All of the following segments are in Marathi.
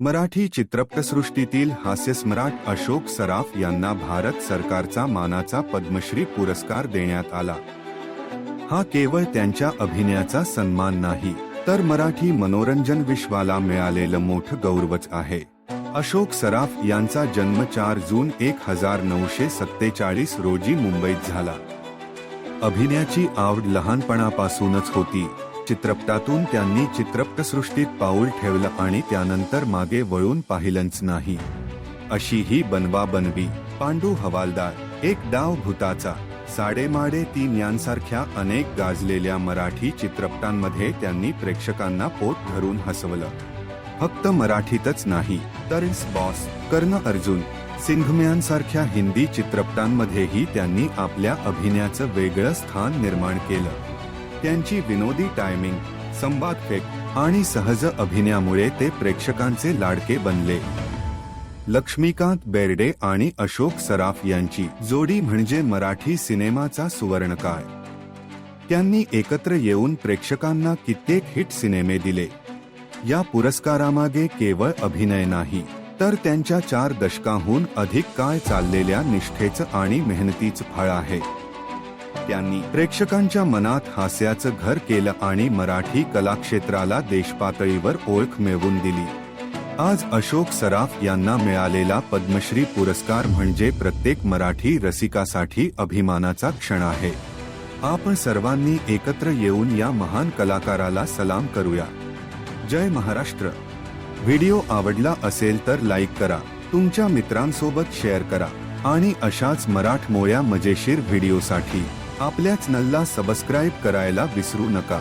मराठी चित्रपटसृष्टीतील हास्यस्मराट अशोक सराफ यांना भारत सरकारचा मानाचा पद्मश्री पुरस्कार देण्यात आला. हा केवळ त्यांच्या अभिनयाचा सन्मान नाही तर मराठी मनोरंजन विश्वाला मिळालेलं मोठं गौरवच आहे. अशोक सराफ यांचा जन्म चार जून एक हजार नऊशे सत्तेचाळीस रोजी मुंबईत झाला. अभिनयाची आवड लहानपणापासूनच होती. चित्रपटातून त्यांनी चित्रपटसृष्टीत पाऊल ठेवलं आणि त्यानंतर मागे वळून पाहिलंच नाही. अशी ही बनवा बनवी पांडू हवालदार एक डाव भूताचा साडेमाडे तीन यांसारख्या अनेक गाजलेल्या मराठी चित्रपटांमध्ये त्यांनी प्रेक्षकांना पोट धरून हसवलं. फक्त मराठीतच नाही तर बॉस कर्ण अर्जुन सिंघम्यांसारख्या हिंदी चित्रपटांमध्येही त्यांनी आपल्या अभिनयाचं वेगळं स्थान निर्माण केलं. त्यांची विनोदी टायमिंग संवाद फेक आणि सहज अभिनयामुळे ते प्रेक्षकांचे लाडके बनले. लक्ष्मीकांत बेर्डे आणि अशोक सराफ यांची जोडी म्हणजे मराठी सिनेमाचा सुवर्णकाळ. त्यांनी एकत्र येऊन प्रेक्षकांना कित्येक हिट सिनेमे दिले. या पुरस्कारामागे केवळ अभिनय नाही तर त्यांच्या चार दशकाहून अधिक काळ चाललेल्या निष्ठेचं आणि मेहनतीचं फळ आहे. त्यांनी प्रेक्षकांच्या मनात हास्याचं घर केलं आणि मराठी कलाक्षेत्राला देशपातळीवर ओळख मिळवून दिली. आज अशोक सराफ यांना मिळालेला पद्मश्री पुरस्कार म्हणजे प्रत्येक मराठी रसिकासाठी अभिमानाचा क्षण आहे. आपण सर्वांनी एकत्र येऊन या महान कलाकाराला सलाम करूया. जय महाराष्ट्र. व्हिडिओ आवडला असेल तर लाईक करा तुमच्या मित्रांसोबत शेअर करा आणि अशाच मराठमोळ्या मजेशीर व्हिडिओसाठी. आपल्याच नल्ला सबस्क्राईब करायला विसरू नका.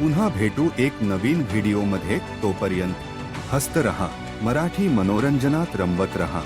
पुन्हा भेटू एक नवीन व्हिडिओमध्ये तोपर्यंत हस्त रहा मराठी मनोरंजनात रमवत रहा.